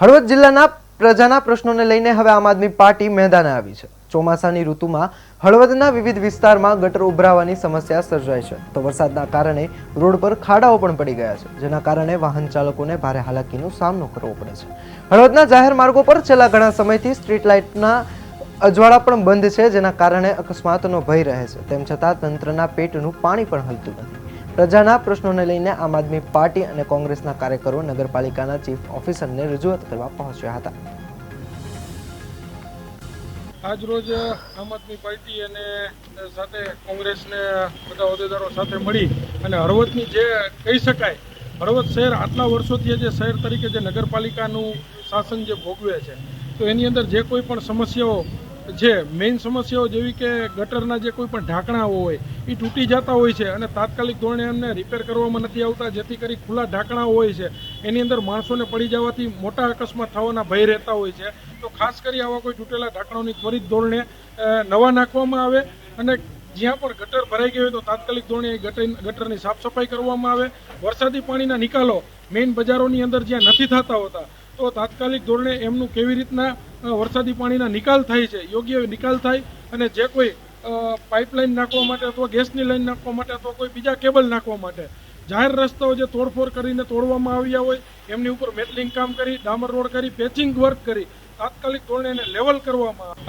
હળવદ જિલ્લાના પ્રજાના પ્રશ્નોને લઈને હવે આમ આદમી પાર્ટી મેદાને આવી છે. ચોમાસાની ઋતુમાં હળવદના વિવિધ વિસ્તારમાં ગટર ઉભરાવાની સમસ્યા સર્જાય છે. તો વરસાદના કારણે રોડ પર ખાડાઓ પણ પડી ગયા છે, જેના કારણે વાહન ચાલકોને ભારે હાલાકીનો સામનો કરવો પડે છે. હળવદના જાહેર માર્ગો પર છેલ્લા ઘણા સમયથી સ્ટ્રીટ લાઇટના અજવાળા પણ બંધ છે, જેના કારણે અકસ્માતનો ભય રહે છે. તેમ છતાં તંત્રના પેટનું પાણી પણ હલતું નથી. પ્રજાના પ્રશ્નોને લઈને આમ આદમી પાર્ટી અને કોંગ્રેસના કાર્યકરો નગરપાલિકાના ચીફ ઓફિસરને રજૂઆત કરવા પહોંચ્યા હતા. આજ રોજ આમ આદમી પાર્ટી અને સાથે કોંગ્રેસને બધા હોદ્દેદારો સાથે મળી અને હળવદની જે કહી શકાય, હળવદ શહેર આટલા વર્ષોથી જે શહેર તરીકે જે નગરપાલિકાનું શાસન જે ભોગવે છે, તો એની અંદર જે કોઈ પણ સમસ્યાઓ છે મેઇન સમસ્યાઓ જેવી કે ગટરના જે કોઈ પણ ઢાંકણાઓ હોય એ તૂટી જતા હોય છે અને તાત્કાલિક ધોરણે એમને રિપેર કરવામાં નથી આવતા, જેથી કરી ખુલ્લા ઢાંકણાઓ હોય છે. એની અંદર માણસોને પડી જવાથી મોટા અકસ્માત થવાના ભય રહેતા હોય છે. તો ખાસ કરી આવા કોઈ તૂટેલા ઢાંકણાઓની ત્વરિત ધોરણે નવા નાખવામાં આવે અને જ્યાં પણ ગટર ભરાઈ ગયો હોય તો તાત્કાલિક ધોરણે ગટર, ગટરની સાફ સફાઈ કરવામાં આવે. વરસાદી પાણીના નિકાલો મેઇન બજારોની અંદર જ્યાં નથી થતા હોતા તો તાત્કાલિક ધોરણે એમનું કેવી રીતના વરસાદી પાણીના નિકાલ થાય છે, યોગ્ય નિકાલ થાય અને જે કોઈ પાઇપલાઇન નાખવા માટે અથવા ગેસની લાઇન નાખવા માટે અથવા કોઈ બીજા કેબલ નાખવા માટે જાહેર રસ્તાઓ જે તોડફોડ કરીને તોડવામાં આવ્યા હોય, એમની ઉપર મેટલિંગ કામ કરી, ડામર રોડ કરી, પેચિંગ વર્ક કરી, તાત્કાલિક ધોરણે એને લેવલ કરવામાં આવે.